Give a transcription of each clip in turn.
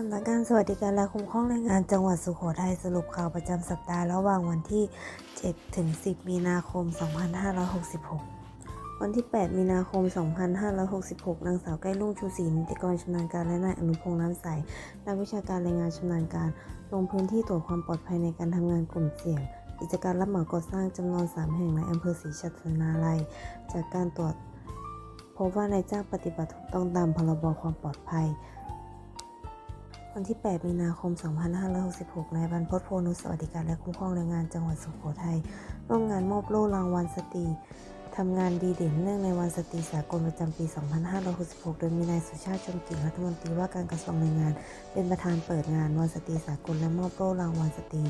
สำนักงานสวัสดิการและคุ้มครองแรงงานจังหวัดสุโขทัยสรุปข่าวประจำสัปดาห์ระหว่างวันที่ 7 ถึง 10 มีนาคม 2566 วันที่ 8 มีนาคม 2566 นางสาวใกล้รุ่งชูศรีนิติกรชำนาญการและนายอนุพงษ์น้ำใส นักวิชาการแรงงานชำนาญการ ลงพื้นที่ตรวจความปลอดภัยในการทำงานกลุ่มเสี่ยง กิจการรับเหมาก่อสร้างจำนวน 3 แห่งในอำเภอศรีชัชนาลัย จากการตรวจพบว่านายจ้างปฏิบัติถูกต้องตามพรบความปลอดภัย วันที่ 8 มีนาคม 2566 นายบรรพตโพนุสวัสดิการและคุ้มครองแรงงานจังหวัดสุโขทัยร่วมงานมอบโล่รางวัลสตรีทำงานดีเด่นเนื่องในวันสตรีสากลประจำปี 2566 โดยมีนายสุชาติชมกลิ่นรัฐมนตรีว่าการกระทรวงแรงงาน เป็นประธานเปิดงานวันสตรีสากลและมอบโล่รางวัลสตรี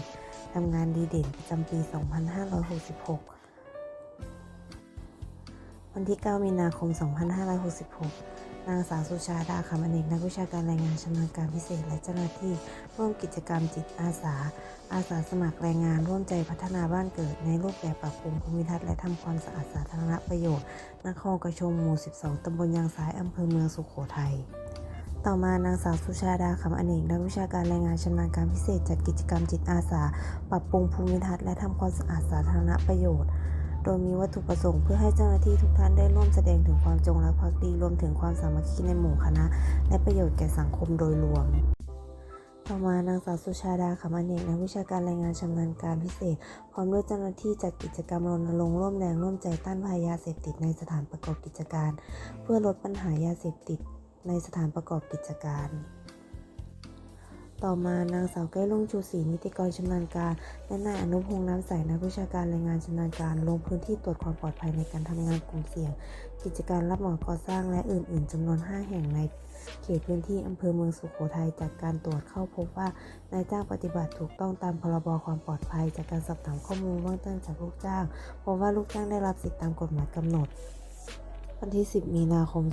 ทำงานดีเด่นประจำปี 2566 วันที่ 9 มีนาคม 2566 นางสาวสุชาดาคำอเนกนักวิชาการแรงงานชำนาญการพิเศษและเจ้าหน้าที่ ร่วมกิจกรรมจิตอาสา อาสาสมัครแรงงานร่วมใจพัฒนาบ้านเกิด ในรูปแบบปรับปรุงภูมิทัศน์และทำความสะอาดสาธารณประโยชน์นครกระชมหมู่ 12 ตำบลยางซ้ายอำเภอเมืองสุโขทัยต่อมานางสาวสุชาดาคำอเนกนักวิชาการแรงงานชำนาญการพิเศษจัดกิจกรรมจิตอาสา ปรับปรุงภูมิทัศน์และทำความสะอาดสาธารณประโยชน์ โดยมีวัตถุประสงค์เพื่อให้เจ้าหน้าที่ทุกท่านได้ร่วมแสดงถึงความจงรักภักดีรวมถึงความสามัคคีในหมู่คณะ และประโยชน์แก่สังคมโดยรวมต่อมานางสาวสุชาดาขำอเนกนักวิชาการแรงงานชำนาญการพิเศษ พร้อมด้วยเจ้าหน้าที่จัดกิจกรรมรณรงค์ร่วมแรงร่วมใจต้านภัยยาเสพติดในสถานประกอบกิจการ เพื่อลดปัญหายาเสพติดในสถานประกอบกิจการ ต่อมานางสาวใกล้รุ่งชูศรีนิติกรชำนาญการ และนายอนุพงษ์น้ำใสนักวิชาการแรงงานชำนาญการ ลงพื้นที่ตรวจความปลอดภัยในการทำงานกลุ่มเสี่ยง กิจการรับเหมาก่อสร้างและอื่น ๆจำนวน 5 แห่งในเขตพื้นที่อำเภอเมืองสุโขทัยจากการตรวจเข้าพบว่านายจ้างปฏิบัติถูกต้องตามพรบความปลอดภัย จากการสอบถามข้อมูลเบื้องต้นจากลูกจ้างพบว่าลูกจ้างได้รับสิทธิตามกฎหมายกำหนด วันที่ 10 มีนาคม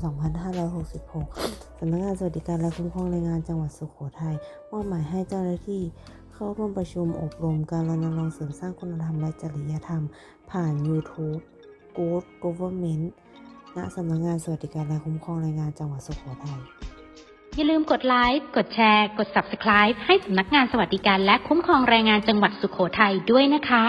2566 สำนักงานสวัสดิการและคุ้มครองแรงงานจังหวัดสุโขทัยมอบหมายให้เจ้าหน้าที่เข้าร่วมประชุมอบรมการรณรงค์เสริมสร้างคุณธรรมและจริยธรรม ผ่าน YouTube Good Government ณสำนักงานสวัสดิการและคุ้มครองแรงงานจังหวัดสุโขทัยอย่าลืมกดไลค์ กดแชร์ กด Subscribe ให้สำนักงานสวัสดิการและคุ้มครองแรงงานจังหวัดสุโขทัยด้วยนะคะ